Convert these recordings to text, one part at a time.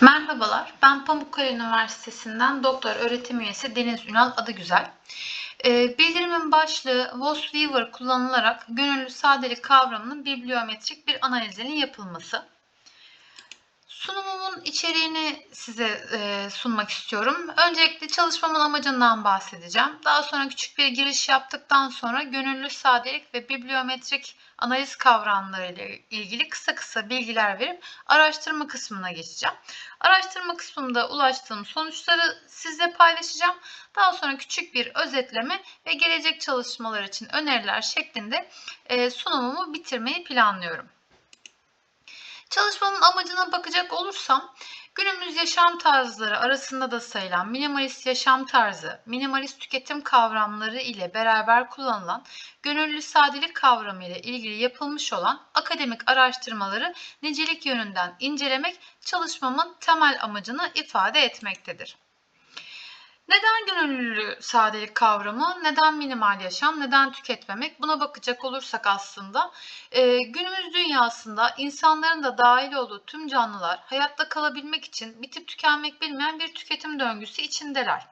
Merhabalar, ben Pamukkale Üniversitesi'nden doktor öğretim üyesi Deniz Ünal Adıgüzel. Ee, bildirimin başlığı Weaver kullanılarak gönüllü sadelik kavramının bibliometrik bir analizinin yapılması. Sunumumun içeriğini size e, sunmak istiyorum. Öncelikle çalışmamın amacından bahsedeceğim. Daha sonra küçük bir giriş yaptıktan sonra gönüllü sadelik ve bibliometrik analiz kavramları ile ilgili kısa kısa bilgiler verip araştırma kısmına geçeceğim. Araştırma kısmında ulaştığım sonuçları sizle paylaşacağım. Daha sonra küçük bir özetleme ve gelecek çalışmalar için öneriler şeklinde e, sunumumu bitirmeyi planlıyorum. Çalışmamın amacına bakacak olursam, günümüz yaşam tarzları arasında da sayılan minimalist yaşam tarzı, minimalist tüketim kavramları ile beraber kullanılan gönüllü sadelik kavramı ile ilgili yapılmış olan akademik araştırmaları nicelik yönünden incelemek çalışmamın temel amacını ifade etmektedir. Neden gönüllü sadelik kavramı, neden minimal yaşam, neden tüketmemek? Buna bakacak olursak aslında e, günümüz dünyasında insanların da dahil olduğu tüm canlılar hayatta kalabilmek için bitip tükenmek bilmeyen bir tüketim döngüsü içindeler.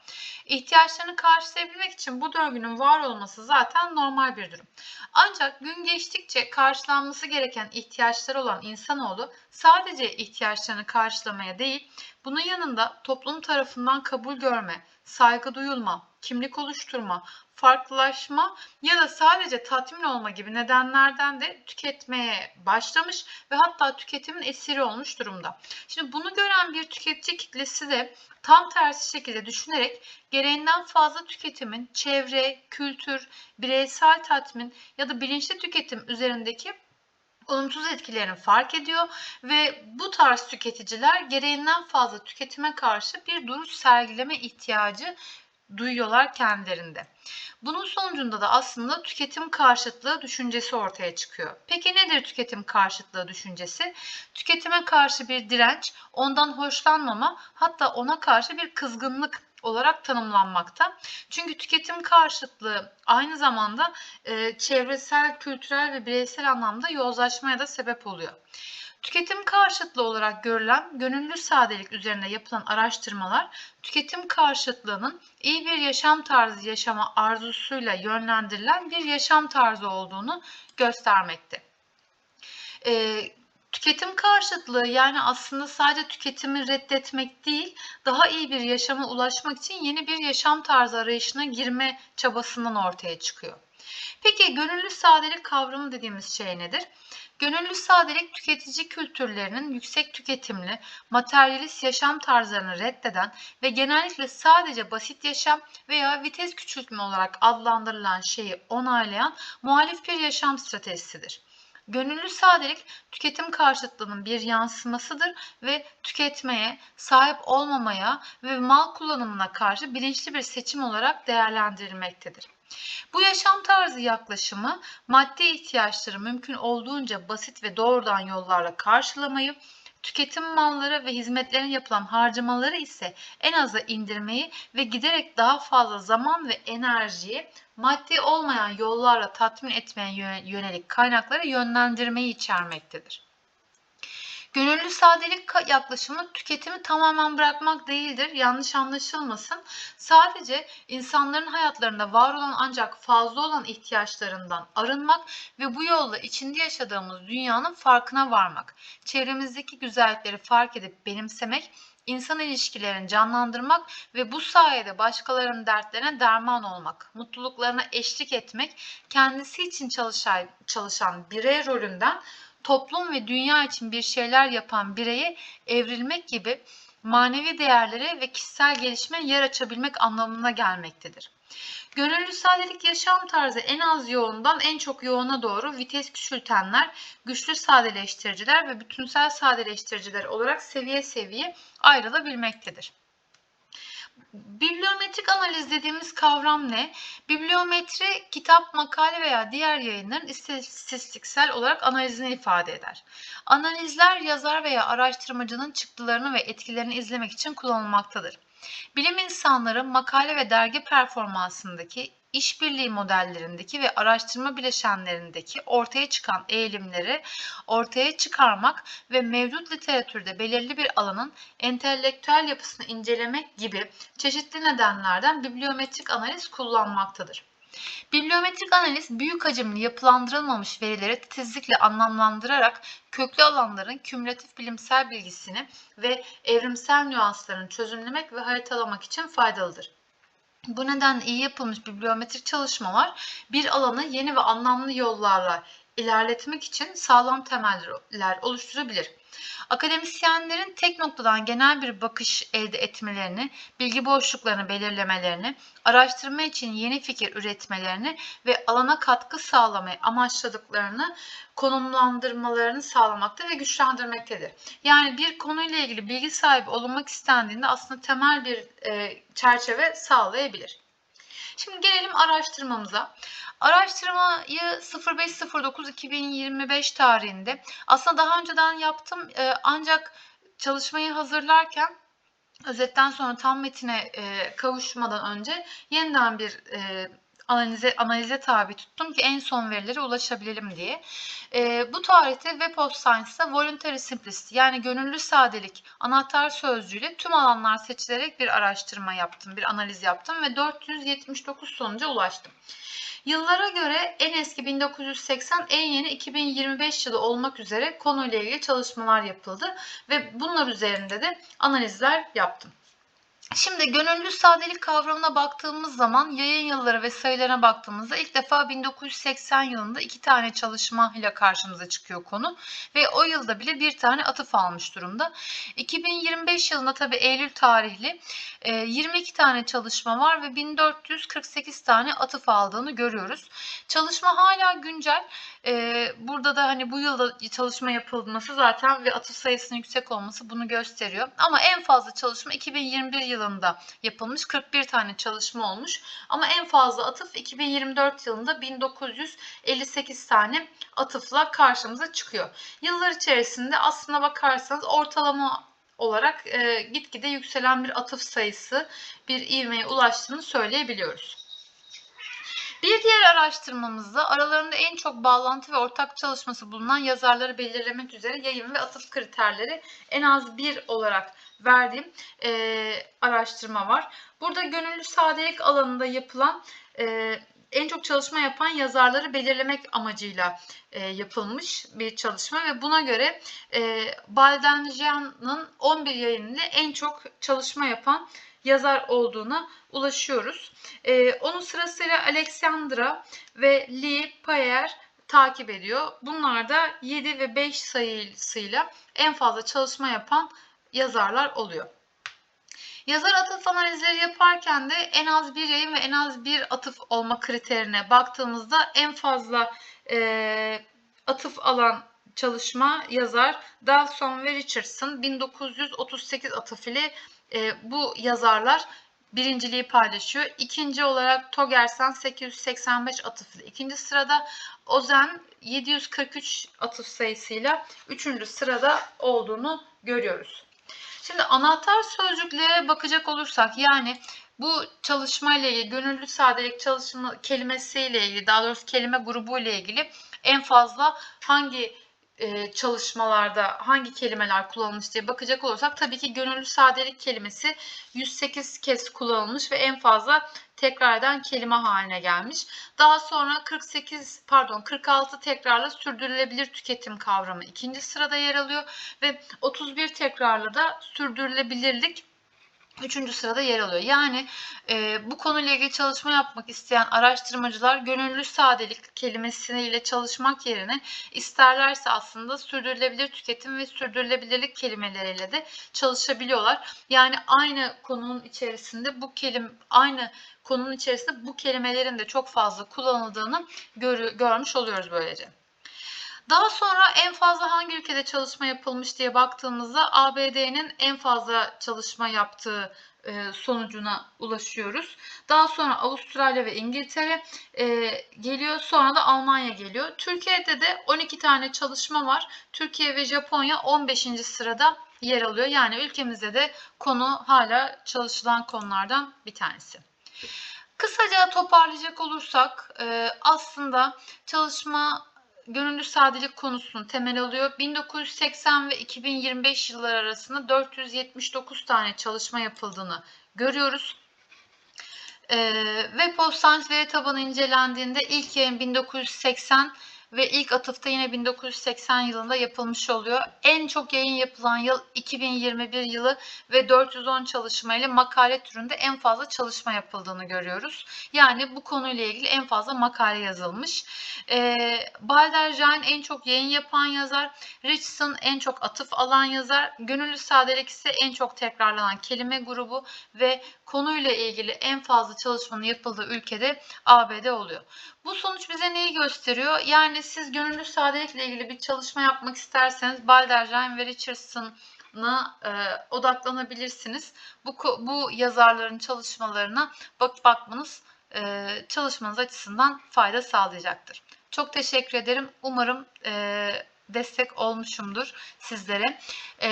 İhtiyaçlarını karşılayabilmek için bu döngünün var olması zaten normal bir durum. Ancak gün geçtikçe karşılanması gereken ihtiyaçları olan insanoğlu sadece ihtiyaçlarını karşılamaya değil, bunun yanında toplum tarafından kabul görme, saygı duyulma, kimlik oluşturma, farklılaşma ya da sadece tatmin olma gibi nedenlerden de tüketmeye başlamış ve hatta tüketimin esiri olmuş durumda. Şimdi bunu gören bir tüketici kitlesi de tam tersi şekilde düşünerek gereğinden fazla tüketimin çevre, kültür, bireysel tatmin ya da bilinçli tüketim üzerindeki olumsuz etkilerini fark ediyor ve bu tarz tüketiciler gereğinden fazla tüketime karşı bir duruş sergileme ihtiyacı duyuyorlar kendilerinde. Bunun sonucunda da aslında tüketim karşıtlığı düşüncesi ortaya çıkıyor. Peki nedir tüketim karşıtlığı düşüncesi? Tüketime karşı bir direnç, ondan hoşlanmama, hatta ona karşı bir kızgınlık olarak tanımlanmakta. Çünkü tüketim karşıtlığı aynı zamanda e, çevresel, kültürel ve bireysel anlamda yozlaşmaya da sebep oluyor. Tüketim karşıtlığı olarak görülen gönüllü sadelik üzerine yapılan araştırmalar tüketim karşıtlığının iyi bir yaşam tarzı yaşama arzusuyla yönlendirilen bir yaşam tarzı olduğunu göstermekte. Ee, Tüketim karşıtlığı yani aslında sadece tüketimi reddetmek değil, daha iyi bir yaşama ulaşmak için yeni bir yaşam tarzı arayışına girme çabasından ortaya çıkıyor. Peki gönüllü sadelik kavramı dediğimiz şey nedir? Gönüllü sadelik tüketici kültürlerinin yüksek tüketimli, materyalist yaşam tarzlarını reddeden ve genellikle sadece basit yaşam veya vites küçültme olarak adlandırılan şeyi onaylayan muhalif bir yaşam stratejisidir. Gönüllü sadelik tüketim karşıtlığının bir yansımasıdır ve tüketmeye, sahip olmamaya ve mal kullanımına karşı bilinçli bir seçim olarak değerlendirilmektedir. Bu yaşam tarzı yaklaşımı maddi ihtiyaçları mümkün olduğunca basit ve doğrudan yollarla karşılamayı, tüketim malları ve hizmetlerin yapılan harcamaları ise en aza indirmeyi ve giderek daha fazla zaman ve enerjiyi maddi olmayan yollarla tatmin etmeye yönelik kaynaklara yönlendirmeyi içermektedir. Gönüllü sadelik yaklaşımı tüketimi tamamen bırakmak değildir. Yanlış anlaşılmasın. Sadece insanların hayatlarında var olan ancak fazla olan ihtiyaçlarından arınmak ve bu yolla içinde yaşadığımız dünyanın farkına varmak. Çevremizdeki güzellikleri fark edip benimsemek, insan ilişkilerini canlandırmak ve bu sayede başkalarının dertlerine derman olmak, mutluluklarına eşlik etmek, kendisi için çalışan, çalışan birey rolünden toplum ve dünya için bir şeyler yapan bireye evrilmek gibi manevi değerlere ve kişisel gelişime yer açabilmek anlamına gelmektedir. Gönüllü sadelik yaşam tarzı en az yoğundan en çok yoğuna doğru vites küçültenler, güçlü sadeleştiriciler ve bütünsel sadeleştiriciler olarak seviye seviye ayrılabilmektedir. Bibliometrik analiz dediğimiz kavram ne? Bibliometri kitap, makale veya diğer yayınların istatistiksel olarak analizini ifade eder. Analizler yazar veya araştırmacının çıktılarını ve etkilerini izlemek için kullanılmaktadır. Bilim insanları makale ve dergi performansındaki işbirliği modellerindeki ve araştırma bileşenlerindeki ortaya çıkan eğilimleri ortaya çıkarmak ve mevcut literatürde belirli bir alanın entelektüel yapısını incelemek gibi çeşitli nedenlerden bibliometrik analiz kullanmaktadır. Bibliometrik analiz büyük hacimli yapılandırılmamış verileri titizlikle anlamlandırarak köklü alanların kümülatif bilimsel bilgisini ve evrimsel nüanslarını çözümlemek ve haritalamak için faydalıdır. Bu nedenle iyi yapılmış bibliometrik çalışmalar bir alanı yeni ve anlamlı yollarla ilerletmek için sağlam temeller oluşturabilir. Akademisyenlerin tek noktadan genel bir bakış elde etmelerini, bilgi boşluklarını belirlemelerini, araştırma için yeni fikir üretmelerini ve alana katkı sağlamayı amaçladıklarını konumlandırmalarını sağlamakta ve güçlendirmektedir. Yani bir konuyla ilgili bilgi sahibi olunmak istendiğinde aslında temel bir e, çerçeve sağlayabilir. Şimdi gelelim araştırmamıza. Araştırmayı 05.09.2025 tarihinde aslında daha önceden yaptım e, ancak çalışmayı hazırlarken özetten sonra tam metine e, kavuşmadan önce yeniden bir e, analize analize tabi tuttum ki en son verilere ulaşabilelim diye. E, bu tarihte Web of Science'da Voluntary Simplicity yani gönüllü sadelik anahtar sözcüğüyle tüm alanlar seçilerek bir araştırma yaptım, bir analiz yaptım ve 479 sonuca ulaştım. Yıllara göre en eski 1980, en yeni 2025 yılı olmak üzere konuyla ilgili çalışmalar yapıldı ve bunlar üzerinde de analizler yaptım. Şimdi gönüllü sadelik kavramına baktığımız zaman yayın yılları ve sayılarına baktığımızda ilk defa 1980 yılında iki tane çalışma ile karşımıza çıkıyor konu ve o yılda bile bir tane atıf almış durumda. 2025 yılında tabi Eylül tarihli 22 tane çalışma var ve 1448 tane atıf aldığını görüyoruz. Çalışma hala güncel. Burada da hani bu yılda çalışma yapılması zaten ve atıf sayısının yüksek olması bunu gösteriyor. Ama en fazla çalışma 2021 yılı yılında yapılmış 41 tane çalışma olmuş. Ama en fazla atıf 2024 yılında 1958 tane atıfla karşımıza çıkıyor. Yıllar içerisinde aslına bakarsanız ortalama olarak e, gitgide yükselen bir atıf sayısı bir ivmeye ulaştığını söyleyebiliyoruz. Bir diğer araştırmamızda aralarında en çok bağlantı ve ortak çalışması bulunan yazarları belirlemek üzere yayın ve atıf kriterleri en az bir olarak verdiğim e, araştırma var. Burada gönüllü sadelik alanında yapılan e, en çok çalışma yapan yazarları belirlemek amacıyla e, yapılmış bir çalışma ve buna göre e, Baldenjian'ın 11 yayınıyla en çok çalışma yapan yazar olduğuna ulaşıyoruz. E, onun sırasıyla Alexandra ve Lee Payer takip ediyor. Bunlar da 7 ve 5 sayısıyla en fazla çalışma yapan yazarlar oluyor. Yazar atıf analizleri yaparken de en az bir yayın ve en az bir atıf olma kriterine baktığımızda en fazla e, atıf alan çalışma yazar Dawson ve Richardson 1938 atıf ile e, bu yazarlar birinciliği paylaşıyor. İkinci olarak Togersen 885 atıflı ikinci sırada. Ozen 743 atıf sayısıyla üçüncü sırada olduğunu görüyoruz. Şimdi anahtar sözcüklere bakacak olursak yani bu çalışma ile ilgili gönüllü sadelik çalışma kelimesiyle ilgili daha doğrusu kelime grubu ile ilgili en fazla hangi çalışmalarda hangi kelimeler kullanılmış diye bakacak olursak tabii ki gönüllü sadelik kelimesi 108 kez kullanılmış ve en fazla tekrar eden kelime haline gelmiş. Daha sonra 48 pardon 46 tekrarla sürdürülebilir tüketim kavramı ikinci sırada yer alıyor ve 31 tekrarla da sürdürülebilirlik Üçüncü sırada yer alıyor. Yani e, bu konuyla ilgili çalışma yapmak isteyen araştırmacılar gönüllü sadelik kelimesiyle çalışmak yerine isterlerse aslında sürdürülebilir tüketim ve sürdürülebilirlik kelimeleriyle de çalışabiliyorlar. Yani aynı konunun içerisinde bu kelim aynı konunun içerisinde bu kelimelerin de çok fazla kullanıldığını gör, görmüş oluyoruz böylece. Daha sonra en fazla hangi ülkede çalışma yapılmış diye baktığımızda ABD'nin en fazla çalışma yaptığı e, sonucuna ulaşıyoruz. Daha sonra Avustralya ve İngiltere e, geliyor. Sonra da Almanya geliyor. Türkiye'de de 12 tane çalışma var. Türkiye ve Japonya 15. sırada yer alıyor. Yani ülkemizde de konu hala çalışılan konulardan bir tanesi. Kısaca toparlayacak olursak e, aslında çalışma gönüllü sadelik konusunun temel alıyor. 1980 ve 2025 yılları arasında 479 tane çalışma yapıldığını görüyoruz. Ee, of Science veri tabanı incelendiğinde ilk yayın 1980 ve ilk atıfta yine 1980 yılında yapılmış oluyor. En çok yayın yapılan yıl 2021 yılı ve 410 çalışmayla makale türünde en fazla çalışma yapıldığını görüyoruz. Yani bu konuyla ilgili en fazla makale yazılmış. E, Balderjain en çok yayın yapan yazar, Richardson en çok atıf alan yazar, Gönüllü Sadelik ise en çok tekrarlanan kelime grubu ve konuyla ilgili en fazla çalışmanın yapıldığı ülkede ABD oluyor. Bu sonuç bize neyi gösteriyor? Yani siz gönüllü sadelikle ilgili bir çalışma yapmak isterseniz Balderjain ve Richardson'a e, odaklanabilirsiniz. Bu bu yazarların çalışmalarına bak bakmanız e, çalışmanız açısından fayda sağlayacaktır. Çok teşekkür ederim. Umarım e, destek olmuşumdur sizlere. E,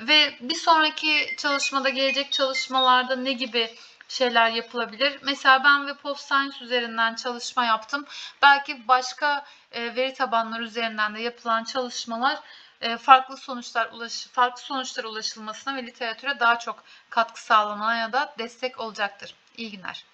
ve bir sonraki çalışmada gelecek çalışmalarda ne gibi şeyler yapılabilir. Mesela ben Web of üzerinden çalışma yaptım. Belki başka e, veri tabanları üzerinden de yapılan çalışmalar e, farklı sonuçlar ulaş farklı sonuçlara ulaşılmasına ve literatüre daha çok katkı sağlamaya ya da destek olacaktır. İyi günler.